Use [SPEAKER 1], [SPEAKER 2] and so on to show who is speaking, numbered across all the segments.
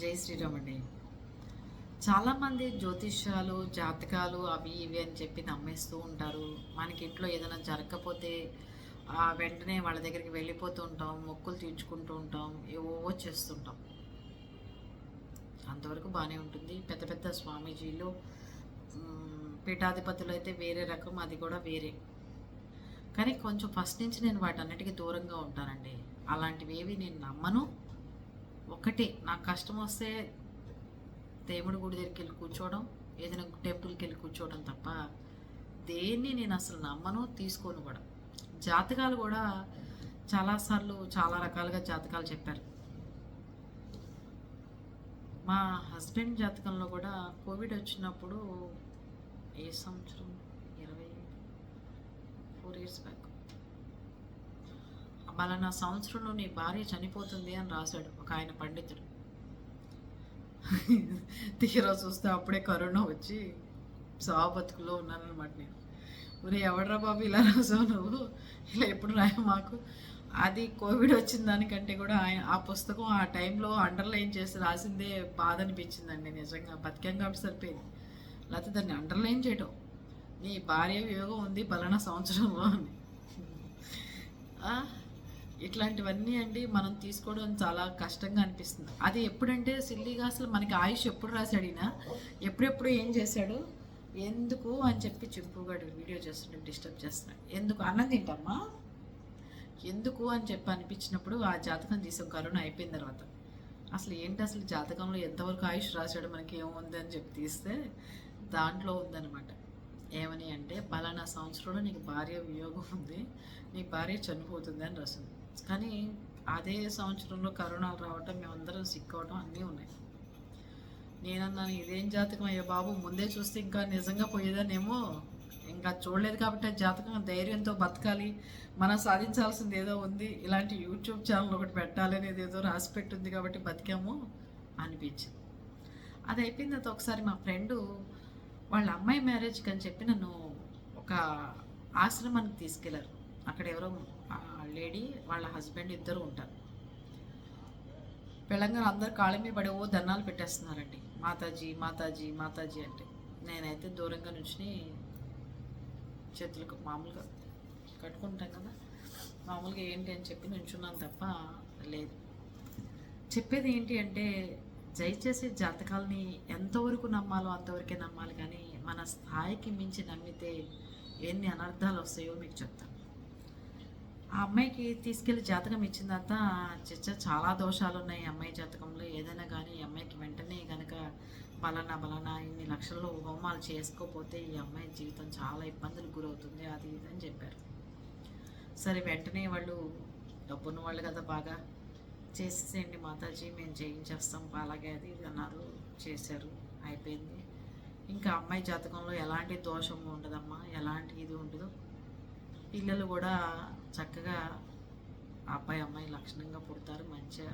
[SPEAKER 1] జై శ్రీరామ్ అండి చాలామంది జ్యోతిష్యాలు జాతకాలు అవి ఇవి అని చెప్పి నమ్మేస్తూ ఉంటారు. మనకి ఇంట్లో ఏదైనా జరగకపోతే ఆ వెంటనే వాళ్ళ దగ్గరికి వెళ్ళిపోతూ ఉంటాం మొక్కులు తీర్చుకుంటూ ఉంటాం ఏవో చేస్తుంటాం. అంతవరకు బాగానే ఉంటుంది. పెద్ద పెద్ద స్వామీజీలు పీఠాధిపతులు అయితే వేరే రకం అది కూడా వేరే. కానీ కొంచెం ఫస్ట్ నుంచి నేను వాటన్నిటికీ దూరంగా ఉంటానండి. అలాంటివి ఏవి నేను నమ్మను. ఒకటి నాకు కష్టం వస్తే దేవుడి గుడి దగ్గరికి వెళ్ళి కూర్చోవడం ఏదైనా టెంపుల్కి వెళ్ళి కూర్చోవడం తప్ప దేన్ని నేను అసలు నమ్మను తీసుకోను కూడా. జాతకాలు కూడా చాలాసార్లు చాలా రకాలుగా జాతకాలు చెప్పారు. మా హస్బెండ్ జాతకంలో కూడా కోవిడ్ వచ్చినప్పుడు ఏ సంవత్సరం? ఇరవై ఫోర్ ఇయర్స్ బ్యాక్. పలానా సంవత్సరంలో నీ భార్య చనిపోతుంది అని రాశాడు ఒక ఆయన పండితుడు. తీరా చూస్తే అప్పుడే కరోనా వచ్చి సావు బతుకులో ఉన్నానమాట నేను. ఊరే ఎవడరా బాబు ఇలా రాసావు నువ్వు? ఇలా ఎప్పుడు రాయ మాకు? అది కోవిడ్ వచ్చిన దానికంటే కూడా ఆయన ఆ పుస్తకం ఆ టైంలో అండర్లైన్ చేసి రాసిందే బాధ అనిపించిందండి నిజంగా. బతికం కాబట్టి సరిపోయింది. లేకపోతే దాన్ని అండర్లైన్ చేయటం. నీ భార్య వియోగం ఉంది బలన సంవత్సరంలో అని. ఆ, ఇట్లాంటివన్నీ అండి మనం తీసుకోవడం చాలా కష్టంగా అనిపిస్తుంది. అది ఎప్పుడంటే సిల్లీగా అసలు మనకి ఆయుష్ ఎప్పుడు రాశాడినా? ఎప్పుడెప్పుడు ఏం చేశాడు? ఎందుకు అని చెప్పి చింపుగాడు వీడియో చేస్తుంటే డిస్టర్బ్ చేస్తున్నాడు. ఎందుకు? అన్నం తింటామా? ఎందుకు అని చెప్పి అనిపించినప్పుడు ఆ జాతకం తీసాం. కరోనా అయిపోయిన తర్వాత. అసలు ఏంటి అసలు జాతకంలో ఎంతవరకు ఆయుష్ రాశాడు? మనకి ఏముంది అని చెప్పి తీస్తే దాంట్లో ఉందన్నమాట. ఏమని అంటే పలానా సంవత్సరంలో నీకు భార్య వియోగం ఉంది. నీ భార్య చనిపోతుంది అని రాసింది. కానీ అదే సంవత్సరంలో కరోనాలు రావటం మేమందరం సిక్ అవటం అన్నీ ఉన్నాయి. నేనన్నాను ఇదేం జాతకం అయ్యా బాబు? ముందే చూస్తే ఇంకా నిజంగా పోయేదానేమో ఇంకా చూడలేదు కాబట్టి జాతకం. ధైర్యంతో బతకాలి. మనం సాధించాల్సింది ఏదో ఉంది. ఇలాంటి యూట్యూబ్ ఛానల్ ఒకటి పెట్టాలి అనేది ఏదో రాసి పెట్టుంది కాబట్టి బతికాము అనిపించింది. అది అయిపోయిన తర్వాత ఒకసారి మా ఫ్రెండు వాళ్ళ అమ్మాయి మ్యారేజ్కి అని చెప్పి నన్ను ఒక ఆశ్రమానికి తీసుకెళ్ళారు. అక్కడ ఎవరో లేడీ వాళ్ళ హస్బెండ్ ఇద్దరు ఉంటారు. తెలంగాణ అందరు కాళ్ళ మీద పడి ఓ దండాలు పెట్టేస్తున్నారండి. మాతాజీ మాతాజీ మాతాజీ అంటే. నేనైతే దూరంగా నుంచి చేతులకు మామూలుగా కట్టుకుంటాం కదా. మామూలుగా ఏంటి అని చెప్పి నించున్నాను తప్ప లేదు. చెప్పేది ఏంటి అంటే దయచేసి జాతకాలని ఎంతవరకు నమ్మాలో అంతవరకే నమ్మాలి కానీ మన స్థాయికి మించి నమ్మితే ఎన్ని అనర్థాలు వస్తాయో మీకు చెప్తాను. ఆ అమ్మాయికి తీసుకెళ్ళి జాతకం ఇచ్చిన తర్వాత చిచ్చ చాలా దోషాలు ఉన్నాయి ఈ అమ్మాయి జాతకంలో. ఏదైనా కానీ ఈ అమ్మాయికి వెంటనే కనుక బలానా బలానా ఇన్ని లక్షల్లో హోమాలు చేసుకోపోతే ఈ అమ్మాయి జీవితం చాలా ఇబ్బందులకు గురవుతుంది అది ఇది అని చెప్పారు. సరే వెంటనే వాళ్ళు డబ్బున్న వాళ్ళు కదా బాగా. చేసేసేయండి మాతాజీ మేము చేయించేస్తాం అలాగే అది ఇది అన్నారు చేశారు అయిపోయింది. ఇంకా అమ్మాయి జాతకంలో ఎలాంటి దోషం ఉండదమ్మా? ఎలాంటి ఇది ఉండదు? పిల్లలు కూడా చక్కగా అబ్బాయి అమ్మాయి లక్షణంగా పుడతారు మంచిగా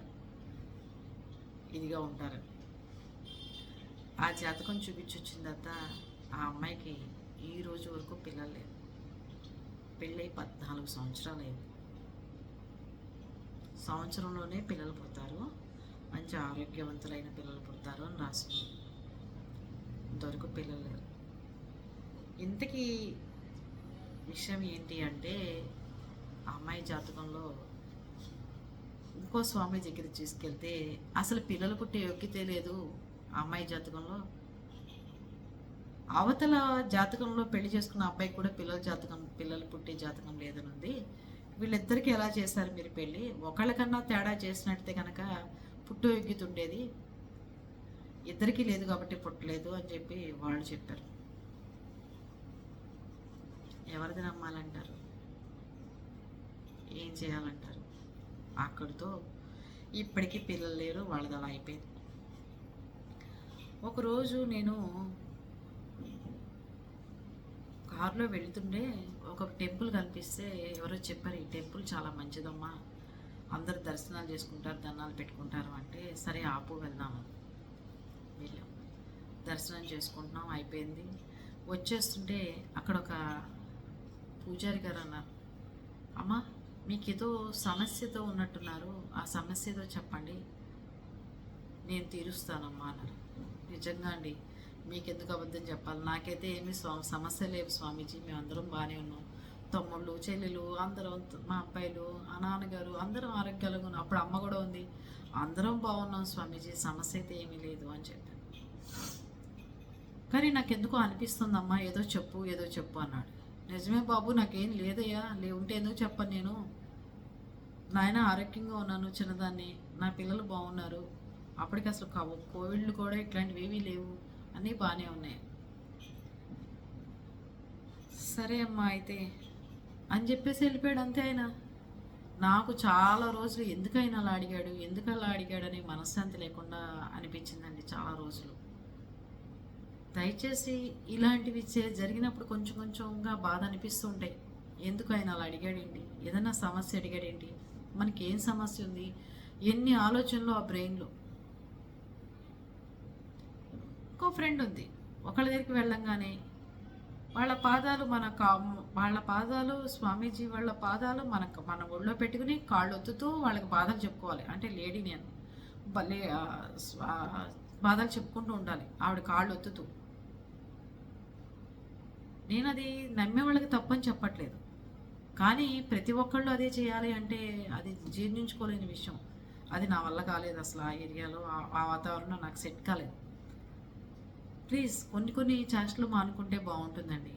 [SPEAKER 1] ఇదిగా ఉంటారు. ఆ జాతకం చూపించొచ్చిన తర్వాత ఆ అమ్మాయికి ఈ రోజు వరకు పిల్లలు లేదు పెళ్ళై పద్నాలుగు సంవత్సరాలు అయింది. సంవత్సరంలోనే పిల్లలు పుడతారు. మంచి ఆరోగ్యవంతులైన పిల్లలు పుడతారు అని రాసింది. ఇంతవరకు పిల్లలు లేరు. ఇంతకీ విషయం ఏంటి అంటే ఆ అమ్మాయి జాతకంలో ఇంకో స్వామి దగ్గర తీసుకెళ్తే అసలు పిల్లలు పుట్టే యోగ్యతే లేదు అమ్మాయి జాతకంలో. అవతల జాతకంలో పెళ్ళి చేసుకున్న అబ్బాయికి కూడా పిల్లల జాతకం పిల్లలు పుట్టే జాతకం లేదని ఉంది. వీళ్ళిద్దరికి ఎలా చేశారు మీరు పెళ్ళి ఒకళ్ళకన్నా తేడా చేసినట్టే కనుక పుట్టు యోగ్యత ఉండేది. ఇద్దరికీ లేదు కాబట్టి పుట్టలేదు అని చెప్పి వాళ్ళు చెప్పారు. ఎవరిది నమ్మాలంటారు? ఏం చేయాలంటారు? అక్కడితో ఇప్పటికీ పిల్లలు లేరు వాళ్ళది అలా అయిపోయింది. ఒకరోజు నేను కారులో వెళ్తుండే ఒక టెంపుల్ కనిపిస్తే ఎవరో చెప్పారు ఈ టెంపుల్ చాలా మంచిదమ్మా. అందరు దర్శనాలు చేసుకుంటారు దండాలు పెట్టుకుంటారు అంటే సరే ఆపు వెళ్దాం వెళ్ళాం. దర్శనం చేసుకుంటున్నాం అయిపోయింది. వచ్చేస్తుంటే అక్కడ ఒక పూజారి గారు అన్నారు. అమ్మ మీకు ఏదో సమస్యతో ఉన్నట్టున్నారు. ఆ సమస్య ఏదో చెప్పండి. నేను తీరుస్తానమ్మా అన్నారు. నిజంగా అండి మీకెందుకు అబద్ధం చెప్పాలి? నాకైతే ఏమీ స్వా సమస్య లేవు స్వామీజీ. మేమందరం బాగానే ఉన్నాం. తమ్ముళ్ళు చెల్లెలు అందరం మా అబ్బాయిలు ఆ నాన్నగారు అందరం ఆరోగ్యాలుగా ఉన్నాం. అప్పుడు అమ్మ కూడా ఉంది. అందరం బాగున్నాం స్వామీజీ. సమస్య అయితే ఏమీ లేదు అని చెప్పాను. కానీ నాకు ఎందుకో అనిపిస్తుందమ్మా. ఏదో చెప్పు ఏదో చెప్పు అన్నాడు. నిజమే బాబు నాకేం లేదయ్యా. లే ఉంటే ఎందుకు చెప్పను నేను? నాయన ఆరోగ్యంగా ఉన్నాను చిన్నదాన్ని. నా పిల్లలు బాగున్నారు. అప్పటికి అసలు కావు కోవిడ్లు కూడా ఇట్లాంటివి ఏమీ లేవు. అన్నీ బాగానే ఉన్నాయి. సరే అమ్మా అయితే. అని చెప్పేసి వెళ్ళిపోయాడు అంతే ఆయన. నాకు చాలా రోజులు ఎందుకైనా అలా అడిగాడు ఎందుకు అలా అడిగాడని మనశ్శాంతి లేకుండా అనిపించిందండి చాలా రోజులు. దయచేసి ఇలాంటివి చే జరిగినప్పుడు కొంచెం కొంచెంగా బాధ అనిపిస్తూ ఉంటాయి ఎందుకు ఆయన అలా అడిగాడేంటి? ఏదైనా సమస్య అడిగాడేంటి? మనకి ఏం సమస్య ఉంది? ఎన్ని ఆలోచనలు ఆ బ్రెయిన్లో? ఇంకో ఫ్రెండ్ ఉంది. ఒకళ్ళ దగ్గరికి వెళ్ళంగానే వాళ్ళ పాదాలు మన కా వాళ్ళ పాదాలు స్వామీజీ వాళ్ళ పాదాలు మనకు మన ఒళ్ళో పెట్టుకుని కాళ్ళు ఒత్తుతూ వాళ్ళకి బాధలు చెప్పుకోవాలి. అంటే లేడీ నేను భలే బాధలు చెప్పుకుంటూ ఉండాలి. ఆవిడ కాళ్ళు ఒత్తుతూ నేను అది నమ్మే వాళ్ళకి తప్పని చెప్పట్లేదు. కానీ ప్రతి ఒక్కళ్ళు అదే చేయాలి అంటే అది జీర్ణించుకోలేని విషయం. అది నా వల్ల కాలేదు అసలు ఆ ఏరియాలో ఆ- వాతావరణం నాకు సెట్ కాలేదు. ప్లీజ్ కొన్ని కొన్ని చేష్టలు మానుకుంటే బాగుంటుందండి.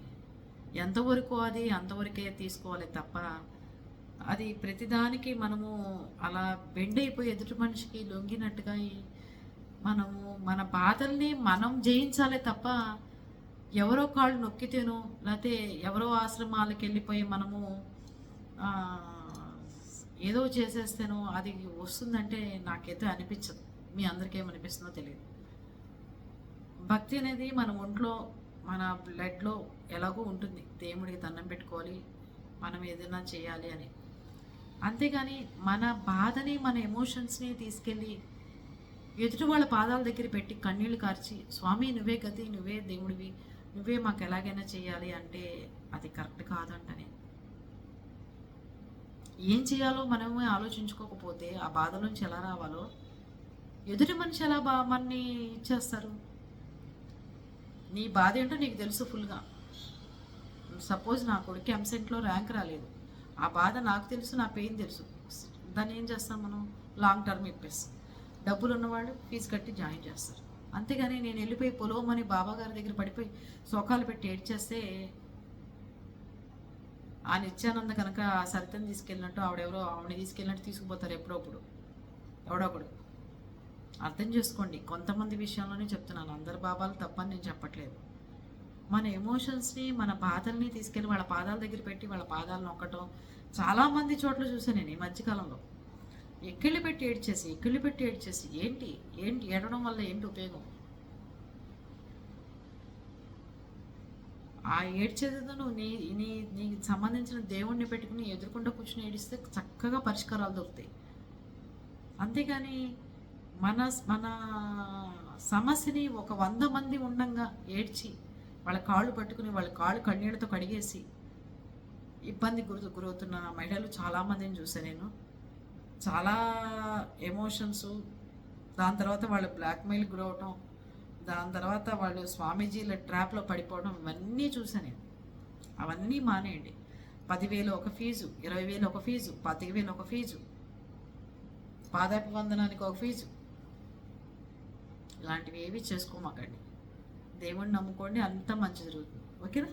[SPEAKER 1] ఎంతవరకు అది అంతవరకే తీసుకోవాలి తప్ప అది ప్రతిదానికి మనము అలా బెండ్ అయిపోయి ఎదుటి మనిషికి లొంగినట్టుగా మనము మన బాధల్ని మనం జయించాలి తప్ప ఎవరో కాళ్ళు నొక్కితేనో లేకపోతే ఎవరో ఆశ్రమాలకు వెళ్ళిపోయి మనము ఏదో చేసేస్తేనో అది వస్తుందంటే నాకైతే అనిపించదు. మీ అందరికీ ఏమనిపిస్తుందో తెలియదు. భక్తి అనేది మన ఒంట్లో మన బ్లడ్లో ఎలాగో ఉంటుంది. దేవుడికి దండం పెట్టుకోవాలి మనం ఏదైనా చేయాలి అని. అంతేగాని మన బాధని మన ఎమోషన్స్ని తీసుకెళ్ళి ఎదుటి వాళ్ళ పాదాల దగ్గర పెట్టి కన్నీళ్ళు కార్చి స్వామి నువ్వే గతి నువ్వే దేవుడివి నువ్వే మాకు ఎలాగైనా చేయాలి అంటే అది కరెక్ట్ కాదంటనే ఏం చేయాలో మనమే ఆలోచించుకోకపోతే ఆ బాధ నుంచి ఎలా రావాలో? ఎదుటి మనిషి ఎలా బా మనని ఇచ్చేస్తారు? నీ బాధ ఏంటో నీకు తెలుసు ఫుల్గా. సపోజ్ నా కొడుకు ఎంసెంట్లో ర్యాంక్ రాలేదు. ఆ బాధ నాకు తెలుసు నా పెయిన్ తెలుసు. దాన్ని ఏం చేస్తాం మనం? లాంగ్ టర్మ్ ఇప్పేస్తాం డబ్బులు ఉన్నవాళ్ళు ఫీజు కట్టి జాయిన్ చేస్తారు. అంతేగాని నేను వెళ్ళిపోయి పొలవమని బాబాగారి దగ్గర పడిపోయి శోకాలు పెట్టి ఏడ్చేస్తే ఆ నిత్యానంద కనుక ఆ సరితని తీసుకెళ్ళినట్టు ఆవిడెవరో ఆవిడని తీసుకెళ్ళినట్టు తీసుకుపోతారు ఎప్పుడప్పుడు ఎవడో అర్థం చేసుకోండి కొంతమంది విషయంలోనే చెప్తున్నాను. అందరు బాబాలు తప్పని నేను చెప్పట్లేదు. మన ఎమోషన్స్ని మన బాధల్ని తీసుకెళ్ళి వాళ్ళ పాదాల దగ్గర పెట్టి వాళ్ళ పాదాలు నొక్కటం చాలామంది చోట్ల చూసాను నేను ఈ మధ్యకాలంలో. ఎక్కిళ్ళు పెట్టి ఏడ్చేసి ఎక్కిళ్ళు పెట్టి ఏడ్చేసి ఏంటి? ఏంటి? ఏడవడం వల్ల ఏంటి ఉపయోగం? ఆ ఏడ్చేదేదో నువ్వు నీ నీ నీకు సంబంధించిన దేవుణ్ణి పెట్టుకుని ఎదురుకుండా కూర్చుని ఏడిస్తే చక్కగా పరిష్కారాలు దొరుకుతాయి. అంతేగాని మన మన సమస్యని ఒక వంద మంది ఉండంగా ఏడ్చి వాళ్ళ కాళ్ళు పట్టుకుని వాళ్ళ కాళ్ళు కన్నీళ్ళతో కడిగేసి ఇబ్బంది గురి గురవుతున్న మహిళలు చాలామందిని చూసాను నేను. చాలా ఎమోషన్స్ దాని తర్వాత వాళ్ళు బ్లాక్మెయిల్ గురవటం దాని తర్వాత వాళ్ళు స్వామీజీల ట్రాప్లో పడిపోవడం ఇవన్నీ చూసాను నేను. అవన్నీ మానేయండి. పదివేలు ఒక ఫీజు ఇరవై వేలు ఒక ఫీజు పాతిక వేలు ఒక ఫీజు పాదాభివందనానికి ఒక ఫీజు. ఇలాంటివి ఏవి చేసుకోమాకండి. దేవుణ్ణి నమ్ముకోండి అంత మంచి జరుగుతుంది. ఓకేనా?